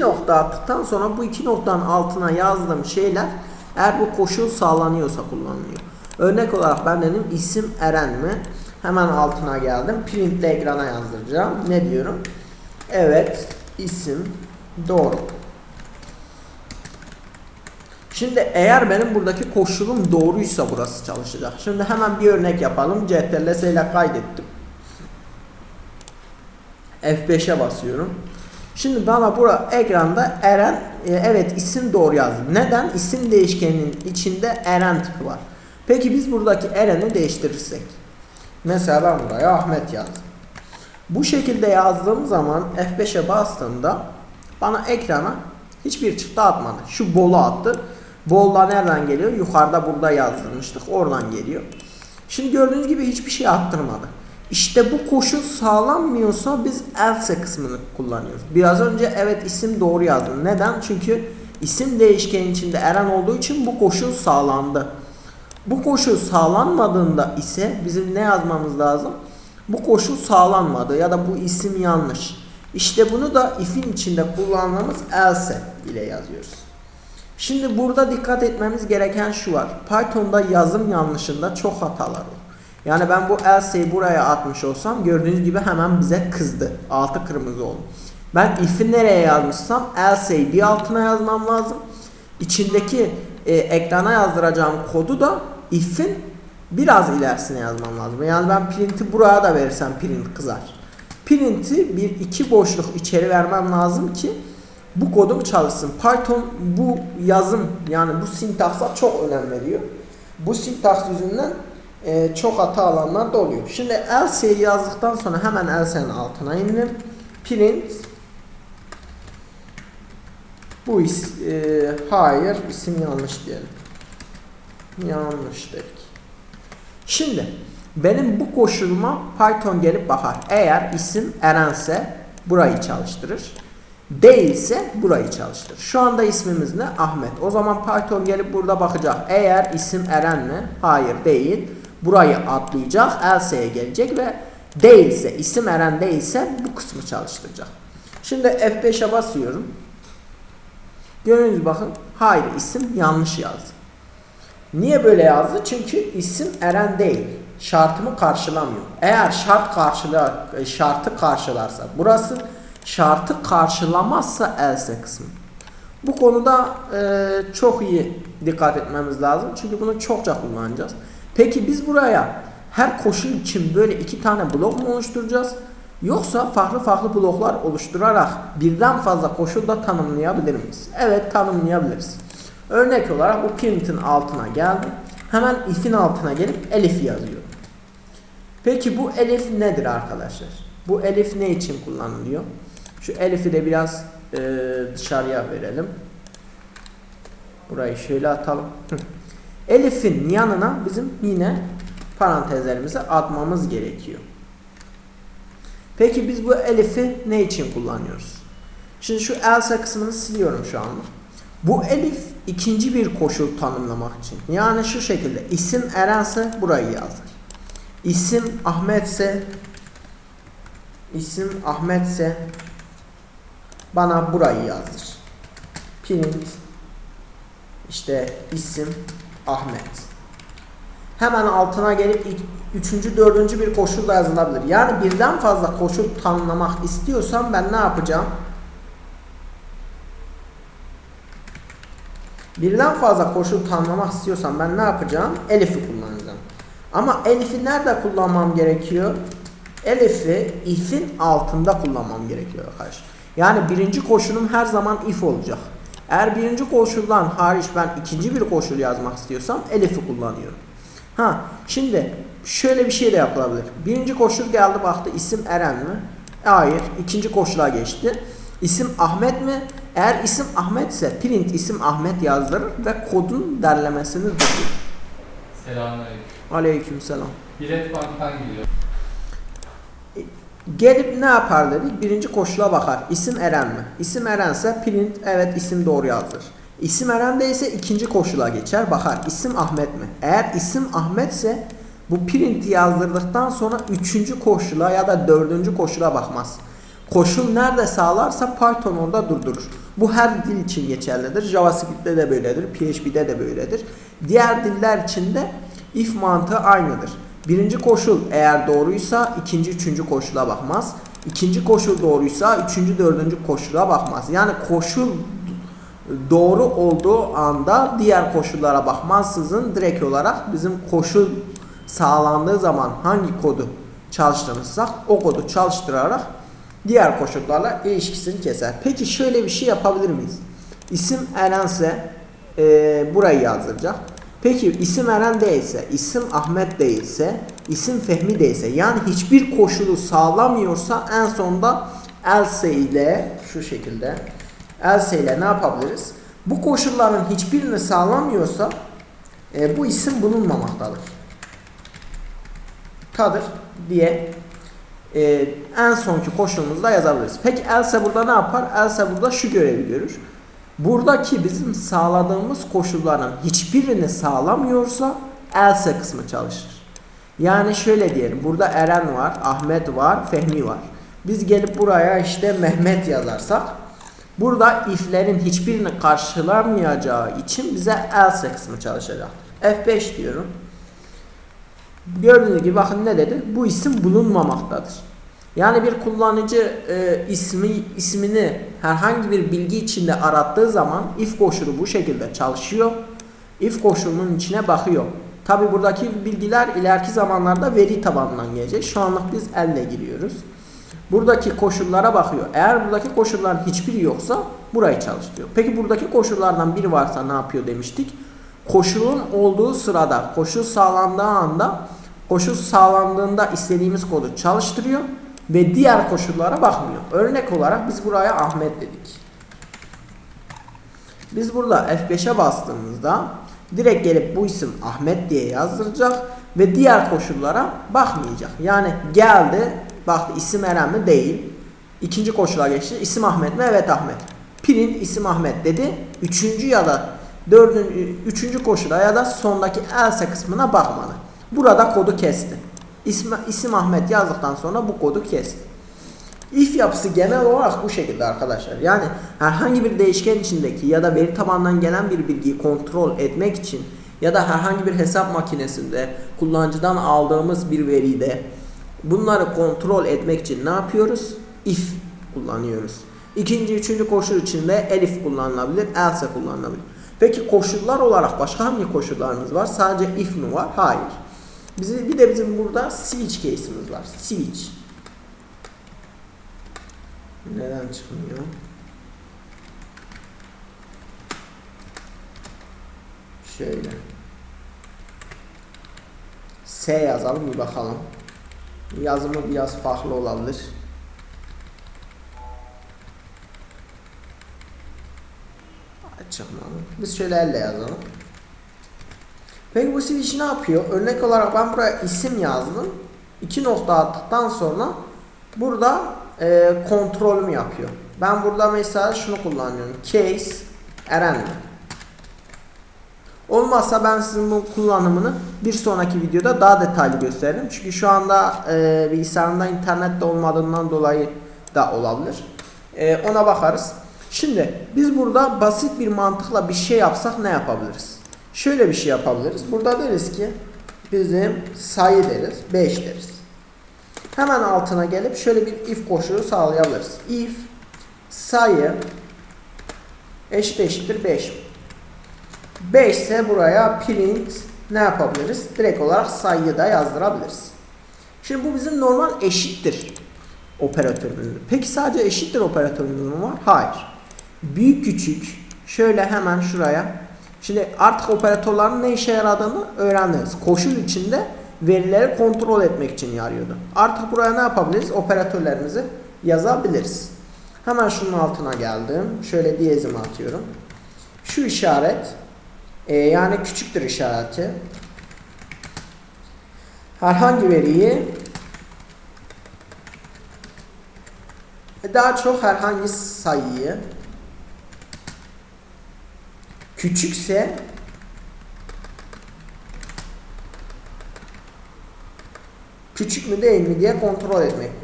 İki nokta attıktan sonra bu iki noktanın altına yazdığım şeyler eğer bu koşul sağlanıyorsa kullanılıyor. Örnek olarak ben dedim isim Eren mi? Hemen altına geldim. Printle ekrana yazdıracağım. Ne diyorum? Evet isim doğru. Şimdi eğer benim buradaki koşulum doğruysa burası çalışacak. Şimdi hemen bir örnek yapalım. CTRL ile kaydettim. F5'e basıyorum. Şimdi bana bura ekranda Eren e, evet isim doğru yazdı. Neden? İsim değişkeninin içinde Eren tipi var. Peki biz buradaki Eren'i değiştirirsek. Mesela ben buraya Ahmet yazdım. Bu şekilde yazdığım zaman F5'e bastığımda bana ekrana hiçbir çıktı atmadı. Şu bolu attı. Bolda nereden geliyor? Yukarıda burada yazdırmıştık. Oradan geliyor. Şimdi gördüğünüz gibi hiçbir şey attırmadı. İşte bu koşul sağlanmıyorsa biz else kısmını kullanıyoruz. Biraz önce evet isim doğru yazdım. Neden? Çünkü isim değişkenin içinde Eren olduğu için bu koşul sağlandı. Bu koşul sağlanmadığında ise bizim ne yazmamız lazım? Bu koşul sağlanmadı ya da bu isim yanlış. İşte bunu da if'in içinde kullandığımız else ile yazıyoruz. Şimdi burada dikkat etmemiz gereken şu var. Python'da yazım yanlışında çok hatalar olur. Yani ben bu else'yi buraya atmış olsam gördüğünüz gibi hemen bize kızdı. Altı kırmızı oldu. Ben if'i nereye yazmışsam else'yi bir altına yazmam lazım. İçindeki e, ekrana yazdıracağım kodu da if'in biraz ilerisine yazmam lazım. Yani ben print'i buraya da verirsem print kızar. Print'i bir iki boşluk içeri vermem lazım ki bu kodum çalışsın. Python bu yazım yani bu sintaksa çok önem veriyor. Bu sintaks yüzünden e, çok hata alanlar da oluyor. Şimdi else'yi yazdıktan sonra hemen else'nin altına indim. Print bu is e, hayır isim yanlış diyelim. Yanlış dedik. Şimdi benim bu koşuluma Python gelip bakar. Eğer isim Erense burayı çalıştırır. Değilse burayı çalıştırır. Şu anda ismimiz ne? Ahmet. O zaman Python gelip burada bakacak. Eğer isim Eren mi? Hayır değil. Burayı atlayacak. Else'ye gelecek ve değilse isim Eren değilse bu kısmı çalıştıracak. Şimdi F5'e basıyorum. Gördüğünüz bakın. Hayır isim yanlış yazdı. Niye böyle yazdı? Çünkü isim Eren değil. Şartımı karşılamıyor. Eğer şart karşılar, şartı karşılarsa burası şartı karşılamazsa else kısmı. Bu konuda e, çok iyi dikkat etmemiz lazım. Çünkü bunu çokça kullanacağız. Peki biz buraya her koşul için böyle iki tane blok mu oluşturacağız? Yoksa farklı farklı bloklar oluşturarak birden fazla koşul da tanımlayabilir miyiz? Evet tanımlayabiliriz. Örnek olarak bu print'in altına geldim. Hemen if'in altına gelip elif yazıyorum. Peki bu elif nedir arkadaşlar? Bu elif ne için kullanılıyor? Şu elifi de biraz e, dışarıya verelim. Burayı şöyle atalım. Elif'in yanına bizim yine parantezlerimizi atmamız gerekiyor. Peki biz bu elifi ne için kullanıyoruz? Şimdi şu else kısmını siliyorum şu anda. Bu elif ikinci bir koşul tanımlamak için. Yani şu şekilde isim Erense burayı yazdır. İsim Ahmetse isim Ahmetse bana burayı yazdır. Print işte isim Ahmet. Hemen altına gelip üçüncü, dördüncü bir koşul da yazılabilir. Yani birden fazla koşul tanımlamak istiyorsam ben ne yapacağım? Birden fazla koşul tanımlamak istiyorsam ben ne yapacağım? Elif'i kullanacağım. Ama Elif'i nerede kullanmam gerekiyor? Elif'i if'in altında kullanmam gerekiyor arkadaşlar. Yani birinci koşulum her zaman if olacak. Eğer birinci koşuldan hariç ben ikinci bir koşul yazmak istiyorsam Elif'i kullanıyorum. Ha şimdi şöyle bir şey de yapılabilir. Birinci koşul geldi baktı isim Eren mi? Hayır. İkinci koşula geçti. İsim Ahmet mi? Eğer isim Ahmet ise print isim Ahmet yazdırır ve kodun derlemesini durdurur. Selamünaleyküm. Aleykümselam. Bilet banktan geliyor. Gelip ne yapar dedik? Birinci koşula bakar. İsim Eren mi? İsim Erense print evet isim doğru yazdır. İsim Eren değilse ikinci koşula geçer. Bakar isim Ahmet mi? Eğer isim Ahmetse bu print'i yazdırdıktan sonra üçüncü koşula ya da dördüncü koşula bakmaz. Koşul nerede sağlarsa Python orada durdurur. Bu her dil için geçerlidir. JavaScript'te de böyledir, PHP'de de böyledir. Diğer diller için de if mantığı aynıdır. Birinci koşul eğer doğruysa ikinci, üçüncü koşula bakmaz. İkinci koşul doğruysa üçüncü, dördüncü koşula bakmaz. Yani koşul doğru olduğu anda diğer koşullara bakmazsızın direkt olarak bizim koşul sağlandığı zaman hangi kodu çalıştırırsak o kodu çalıştırarak diğer koşullarla ilişkisini keser. Peki şöyle bir şey yapabilir miyiz? İsim Erense e, burayı yazdıracak. Peki isim Eren değilse, isim Ahmet değilse, isim Fehmi değilse yani hiçbir koşulu sağlamıyorsa en sonunda else ile şu şekilde else ile ne yapabiliriz? Bu koşulların hiçbirini sağlamıyorsa e, bu isim bulunmamaktadır. Tadır diye e, en sonki koşulumuzda yazabiliriz. Peki else burada ne yapar? Else burada şu görevi görür. Buradaki bizim sağladığımız koşulların hiçbirini sağlamıyorsa else kısmı çalışır. Yani şöyle diyelim. Burada Eren var, Ahmet var, Fehmi var. Biz gelip buraya işte Mehmet yazarsak burada if'lerin hiçbirini karşılamayacağı için bize else kısmı çalışacak. F5 diyorum. Gördüğünüz gibi bakın ne dedi? Bu isim bulunmamaktadır. Yani bir kullanıcı e, ismi ismini herhangi bir bilgi içinde arattığı zaman if koşulu bu şekilde çalışıyor. If koşulunun içine bakıyor. Tabi buradaki bilgiler ileriki zamanlarda veri tabanından gelecek. Şu anlık biz elle giriyoruz. Buradaki koşullara bakıyor. Eğer buradaki koşulların hiçbiri yoksa burayı çalıştırıyor. Peki buradaki koşullardan biri varsa ne yapıyor demiştik? Koşulun olduğu sırada, koşul sağlandığı anda, koşul sağlandığında istediğimiz kodu çalıştırıyor ve diğer koşullara bakmıyor. Örnek olarak biz buraya Ahmet dedik. Biz burada F5'e bastığımızda direkt gelip bu isim Ahmet diye yazdıracak ve diğer koşullara bakmayacak. Yani geldi, baktı isim Eren mi? Değil. İkinci koşula geçti. İsim Ahmet mi? Evet Ahmet. Print isim Ahmet dedi. Üçüncü ya da dördüncü, üçüncü koşula ya da sondaki else kısmına bakmadı. Burada kodu kesti. İsmi, isim Ahmet yazdıktan sonra bu kodu kesti. If yapısı genel olarak bu şekilde arkadaşlar. Yani herhangi bir değişken içindeki ya da veri tabanından gelen bir bilgiyi kontrol etmek için ya da herhangi bir hesap makinesinde kullanıcıdan aldığımız bir veride bunları kontrol etmek için ne yapıyoruz? If kullanıyoruz. İkinci, üçüncü koşul için de elif kullanılabilir, else kullanılabilir. Peki koşullar olarak başka hangi koşullarımız var? Sadece if mi var? Hayır. Bizim, bir de bizim burada switch case'imiz var. Switch. Neden çıkmıyor? Şöyle. S yazalım bir bakalım. Yazımı biraz farklı olabilir. Çıkmadı. Biz şöyle elle yazalım. Peki bu switch ne yapıyor? Örnek olarak ben buraya isim yazdım. İki nokta attıktan sonra burada e, kontrolümü yapıyor. Ben burada mesela şunu kullanıyorum. Case Eren. Olmazsa ben sizin bu kullanımını bir sonraki videoda daha detaylı gösteririm. Çünkü şu anda e, bilgisayarımda internet de olmadığından dolayı da olabilir. E, ona bakarız. Şimdi biz burada basit bir mantıkla bir şey yapsak ne yapabiliriz? Şöyle bir şey yapabiliriz. Burada deriz ki bizim sayı deriz. 5 deriz. Hemen altına gelip şöyle bir if koşulu sağlayabiliriz. If sayı eşit eşittir 5. 5 ise buraya print ne yapabiliriz? Direkt olarak sayıyı da yazdırabiliriz. Şimdi bu bizim normal eşittir operatörümüz. Peki sadece eşittir operatörümüz mü var? Hayır. Büyük küçük şöyle hemen şuraya. Şimdi artık operatörlerin ne işe yaradığını öğrendiniz. Koşul içinde verileri kontrol etmek için yarıyordu. Artık buraya ne yapabiliriz? Operatörlerimizi yazabiliriz. Hemen şunun altına geldim. Şöyle diyezimi atıyorum. Şu işaret e, yani küçüktür işareti. Herhangi veriyi daha çok herhangi sayıyı küçükse küçük mü değil mi diye kontrol etmek